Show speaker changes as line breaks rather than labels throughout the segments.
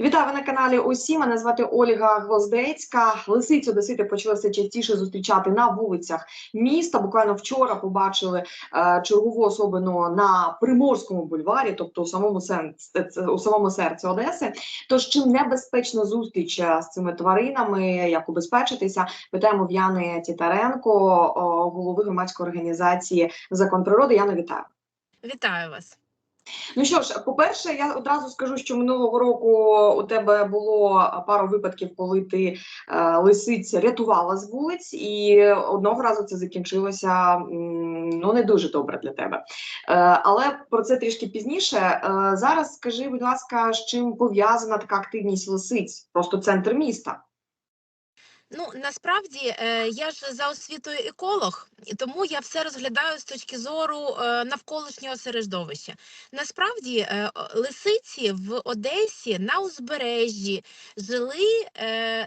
Вітаю ви на каналі Усі. Мене звати Ольга Гвоздецька. Лисицю Одесити почали все частіше зустрічати на вулицях міста. Буквально вчора побачили е, чергову особину на Приморському бульварі, тобто у самому сенс у самому серці Одеси. Тож чим небезпечна зустріч е, з цими тваринами, як убезпечитися? Питаємо в Яни Тітаренко, голови громадської організації Закон природи. Яна, вітаю.
Вітаю вас.
Ну що ж, по-перше, я одразу скажу, що минулого року у тебе було пару випадків, коли ти е, лисиць рятувала з вулиць, і одного разу це закінчилося ну не дуже добре для тебе. Е, але про це трішки пізніше. Е, зараз скажи, будь ласка, з чим пов'язана така активність лисиць? Просто центр міста.
Ну насправді е, я ж за освітою еколог, і тому я все розглядаю з точки зору е, навколишнього середовища. Насправді е, лисиці в Одесі на узбережжі жили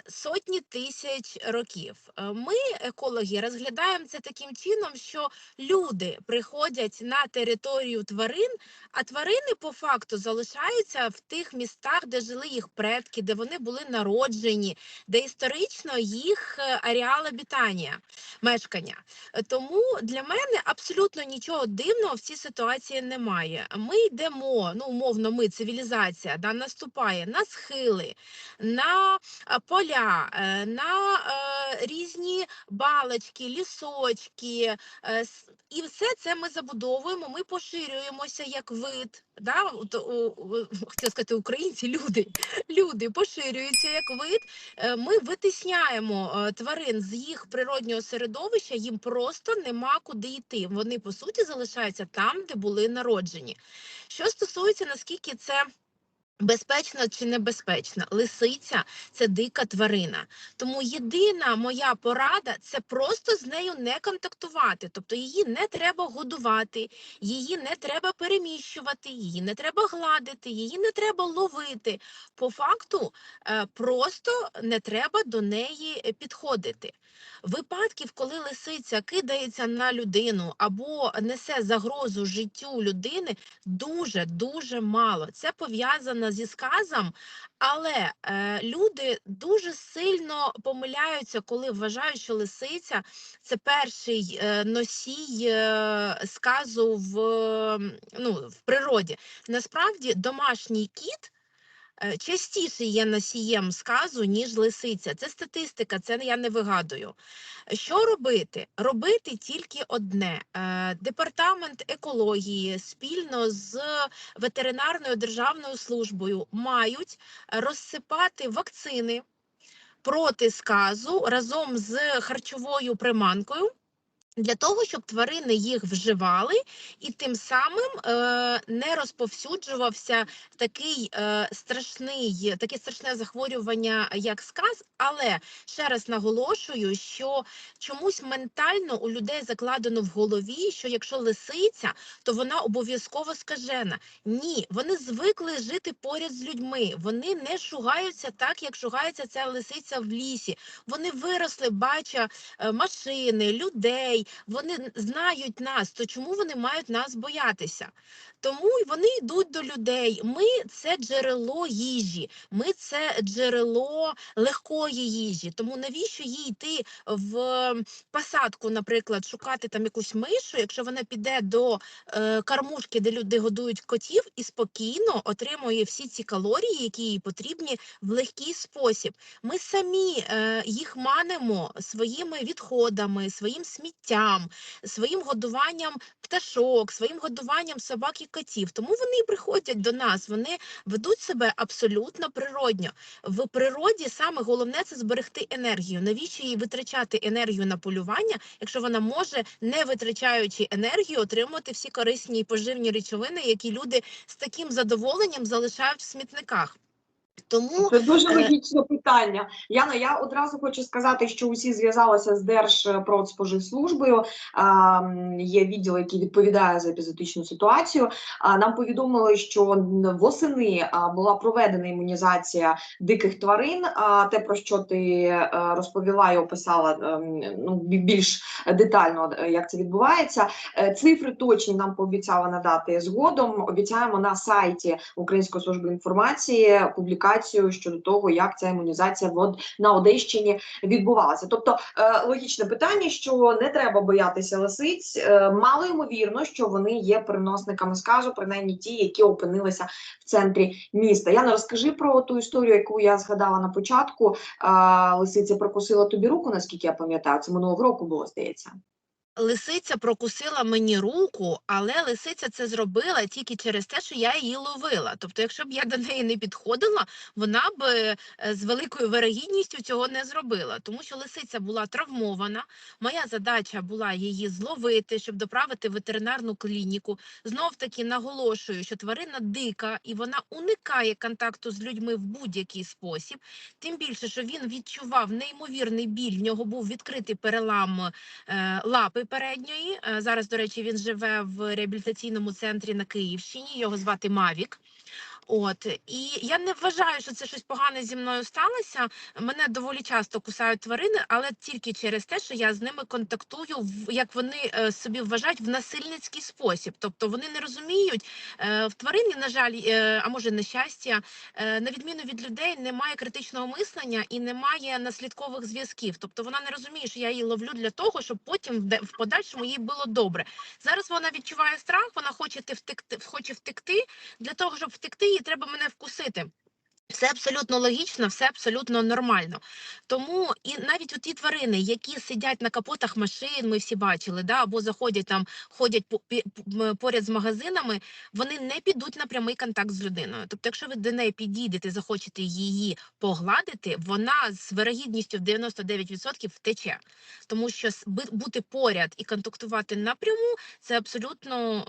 сотні тисяч років. Ми, екологи, розглядаємо це таким чином, що люди приходять на територію тварин, а тварини по факту залишаються в тих містах, де жили їх предки, де вони були народжені, де історично їх е, ареал обітання, мешкання. Е, Тому для мене абсолютно нічого дивного в цій ситуації немає. Ми йдемо, ну умовно, ми цивілізація да, наступає на схили, на е, поля, на е, різні балочки, лісочки. е, І все це ми забудовуємо, ми поширюємося як вид. Да? Хотіла сказати, українці, люди, люди поширюються як вид. Е, Ми витисняємо е, тварин з їх природнього середовища, їм просто нема куди йти. Вони по суті залишаються там, де були народжені. Що стосується наскільки це. Безпечно чи небезпечно, лисиця це дика тварина. Тому єдина моя порада це просто з нею не контактувати. Тобто її не треба годувати, її не треба переміщувати, її не треба гладити, її не треба ловити. По факту е, просто не треба до неї е, підходити. Випадків, коли лисиця кидається на людину або несе загрозу життю людини, дуже дуже мало. Це пов'язано зі сказом, але е, люди дуже сильно помиляються, коли вважають, що лисиця це перший е, носій е, сказу в, ну, в природі. Насправді домашній кіт. Е, Частіше є носієм сказу, ніж лисиця. Це статистика, це я не вигадую. Що робити? Робити тільки одне. Е, Департамент екології спільно з ветеринарною державною службою мають розсипати вакцини проти сказу разом з харчовою приманкою. Для того щоб тварини їх вживали і тим самим е, не розповсюджувався такий е, страшний, таке страшне захворювання, як сказ. Але ще раз наголошую, що чомусь ментально у людей закладено в голові, що якщо лисиця, то вона обов'язково скажена. Ні, вони звикли жити поряд з людьми. Вони не шугаються так, як шугається ця лисиця в лісі. Вони виросли, бача е, машини, людей. Вони знають нас. То чому вони мають нас боятися? Тому вони йдуть до людей. Ми це джерело їжі, ми це джерело легкої їжі. Тому навіщо їй йти в посадку, наприклад, шукати там якусь мишу, якщо вона піде до е, кормушки, де люди годують котів, і спокійно отримує всі ці калорії, які їй потрібні в легкий спосіб. Ми самі е, їх манимо своїми відходами, своїм сміттям, своїм годуванням пташок, своїм годуванням собак і котів. Тому вони приходять до нас, вони ведуть себе абсолютно природньо. В природі саме головне це зберегти енергію. Навіщо їй витрачати енергію на полювання, якщо вона може, не витрачаючи енергію, отримувати всі корисні і поживні речовини, які люди з таким задоволенням залишають в смітниках. Тому
Це дуже
е,
логічне питання. Яна, я одразу хочу сказати, що усі зв'язалися з Держпродспоживслужбою. Є відділ, який відповідає за епізотичну ситуацію. Нам повідомили, що восени була проведена імунізація диких тварин. А те, про що ти е, розповіла і описала ем, ну, більш детально, е, як це відбувається. Е, Цифри точні нам пообіцяли надати згодом. Обіцяємо на сайті Української служби інформації публікацію інформацію щодо того, як ця імунізація в на Одещині відбувалася. Тобто е, логічне питання, що не треба боятися лисиць. Е, мало ймовірно, що вони є переносниками сказу, принаймні ті, які опинилися в центрі міста. Яна, розкажи про ту історію, яку я згадала на початку. Е, лисиця прокусила тобі руку, наскільки я пам'ятаю. Це минулого року було, здається.
Лисиця прокусила мені руку, але лисиця це зробила тільки через те, що я її ловила. Тобто, якщо б я до неї не підходила, вона б е, з великою вирогідністю цього не зробила, тому що лисиця була травмована. Моя задача була її зловити, щоб доправити в ветеринарну клініку. Знов таки наголошую, що тварина дика і вона уникає контакту з людьми в будь-який спосіб. Тим більше, що він відчував неймовірний біль. В нього був відкритий перелам е, лапи передньої. Е, Зараз, до речі, він живе в реабілітаційному центрі на Київщині. Його звати Мавік. От і я не вважаю, що це щось погане зі мною сталося. Мене доволі часто кусають тварини, але тільки через те, що я з ними контактую, в як вони е, собі вважають в насильницький спосіб. Тобто вони не розуміють е, в тварині, на жаль, е, а може нещастя, е, на відміну від людей, немає критичного мислення і немає наслідкових зв'язків. Тобто вона не розуміє, що я її ловлю для того, щоб потім в подальшому їй було добре. Зараз вона відчуває страх, вона хоче втекти, хоче втекти. Для того, щоб втекти, їй треба мене вкусити. Все абсолютно логічно, все абсолютно нормально. Тому і навіть у ті тварини, які сидять на капотах машин, ми всі бачили, да, або заходять там, ходять поряд з магазинами, вони не підуть на прямий контакт з людиною. Тобто, якщо ви до неї підійдете, захочете її погладити, вона з вирогідністю в 99% втече. Тому що бути поряд і контактувати напряму це абсолютно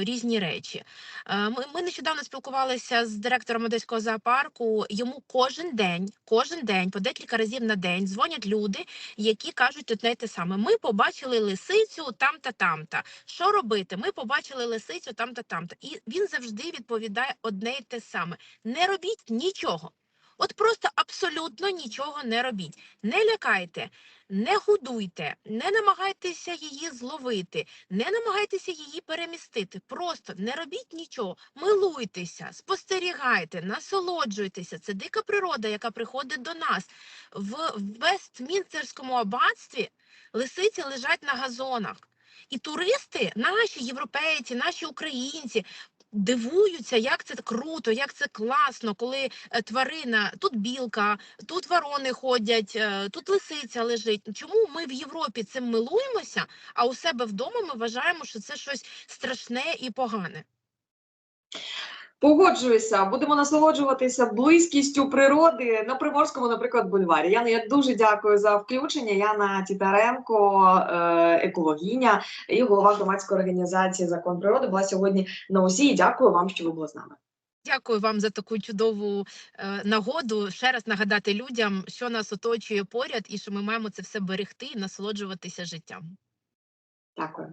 е, різні речі. Е, Ми, ми нещодавно спілкувалися з директором Одеського зоопарку. Йому кожен день, кожен день, по декілька разів на день дзвонять люди, які кажуть одне й те саме. Ми побачили лисицю там та там та. Що робити? Ми побачили лисицю там та там та. І він завжди відповідає одне й те саме: не робіть нічого. От просто абсолютно нічого не робіть. Не лякайте, не годуйте, не намагайтеся її зловити, не намагайтеся її перемістити. Просто не робіть нічого, милуйтеся, спостерігайте, насолоджуйтеся. Це дика природа, яка приходить до нас. В Вестмінстерському аббатстві лисиці лежать на газонах. І туристи, наші європейці, наші українці, дивуються, як це круто, як це класно, коли е, тварина, тут білка, тут ворони ходять, е, тут лисиця лежить. Чому ми в Європі цим милуємося, а у себе вдома ми вважаємо, що це щось страшне і погане?
Погоджуюся, будемо насолоджуватися близькістю природи на Приморському, наприклад, бульварі. Яна, я дуже дякую за включення. Яна Тітаренко, е, екологиня і голова громадської організації Закон природи була сьогодні на усі. І дякую вам, що ви були з нами.
Дякую вам за таку чудову е, нагоду. Ще раз нагадати людям, що нас оточує поряд, і що ми маємо це все берегти і насолоджуватися життям.
Дякую.